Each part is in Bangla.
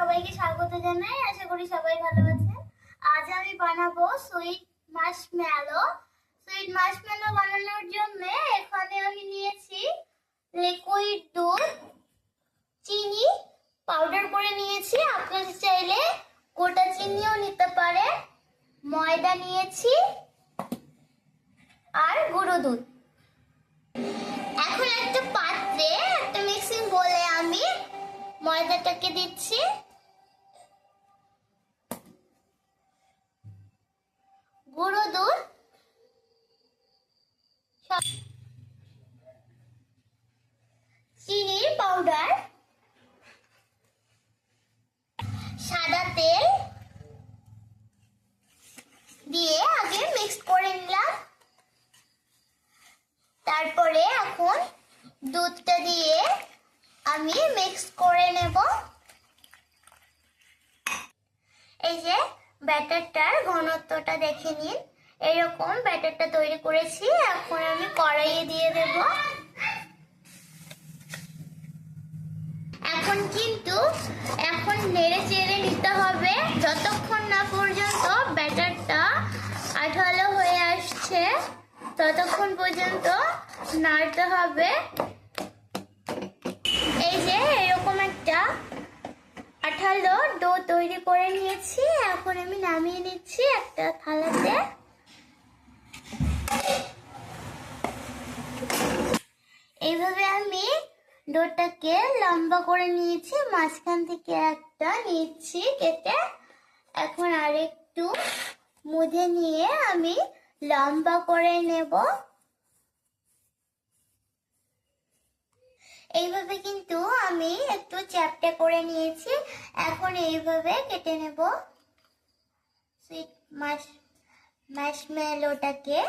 সবাইকে স্বাগত জানাই, আশা করি সবাই ভালো আছেন। আজ আমি বানাবো সুইট মাশমেলো সুইট মাশমেলো বানানোর জন্য এখানে আমি নিয়েছি লিকুইড দুধ, চিনি পাউডার করে নিয়েছি। আপনারা চাইলে গোটা চিনিও নিতে পারে ময়দা নিয়েছি আর গুঁড়ো দুধ। এখন একটা পাত্রে, একটা মিক্সিং বলে আমি ময়দাটাকে দিচ্ছি গুঁড়ো দুধ সব- চিনির পাউডার সাদা তেল দিয়ে আগে মিক্স করে নিলাম তারপরে এখন দুধটা দিয়ে আমি মিক্স করে নেব। এই যে ব্যাটারটার ঘনত্বটা দেখে নিন। এরকম ব্যাটারটা তৈরি করেছি, এখন আমি কড়াইয়ে দিয়ে দেব। এখন কিন্তু এখন নেড়ে চেড়ে নিতে হবে। যতক্ষণ না পর্যন্ত ব্যাটারটা আঠালো হয়ে আসছে ততক্ষণ পর্যন্ত নাড়তে হবে। এই যে এরকম একটা আঠালো ডো তৈরি করে নিয়েছি। এখন আমি নামিয়ে নিচ্ছি একটা থালাতে। এইভাবে আমি ডোটাকে লম্বা করে নিয়েছি। মাঝখান থেকে একটা নিচ্ছি কেটে। এখন আরেকটু মুধে নিয়ে আমি লম্বা করে নেব। এইভাবে কিন্তু আমি একটু চ্যাপটা করে নিয়েছি। এখন এইভাবে কেটে নেব। সুইট মাশ ম্যাশমেলোটাকে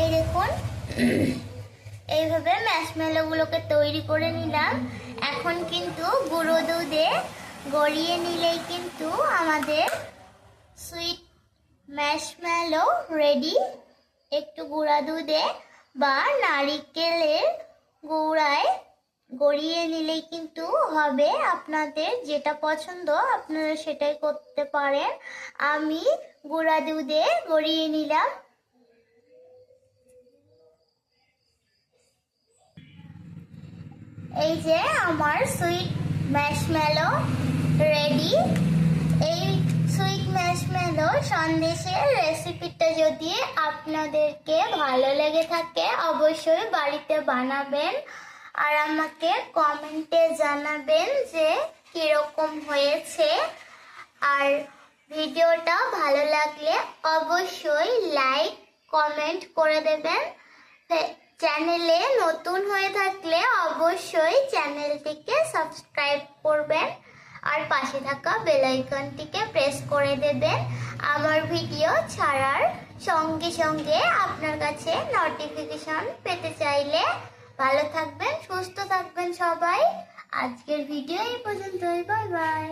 এই দেখুন, এইভাবে ম্যাশমেলো গুলোকে তৈরি করে নিলাম। এখন কিন্তু গুঁড়ো দুধে গড়িয়ে নিলেই কিন্তু আমাদের সুইট ম্যাশমেলো রেডি একটু গুঁড়া দুধে বা নারিকেলের গুঁড়ায় গড়িয়ে নিলেই কিন্তু হবে আপনাদের যেটা পছন্দ, আপনারা সেটাই করতে পারেন। আমি গুঁড়া দুধে গড়িয়ে নিলাম। এই যে আমার সুইট ম্যাশমেলো রেডি এই সুইট ম্যাশমেলো সন্দেশের রেসিপিটা যদি আপনাদেরকে ভালো লেগে থাকে, অবশ্যই বাড়িতে বানাবেন আর আমাকে কমেন্টে জানাবেন যে কীরকম হয়েছে। আর ভিডিওটা ভালো লাগলে অবশ্যই লাইক কমেন্ট করে দেবেন। চ্যানেলে নতুন হয়ে থাকলে অবশ্যই চ্যানেলটিকে সাবস্ক্রাইব করবেন আর পাশে থাকা বেল আইকনটিকে প্রেস করে দেবেন। আমার ভিডিও ছাড়ার সঙ্গে সঙ্গে আপনার কাছে নোটিফিকেশন পেতে চাইলে ভালো থাকবেন, সুস্থ থাকবেন সবাই। আজকের ভিডিও এই পর্যন্তই বাই বাই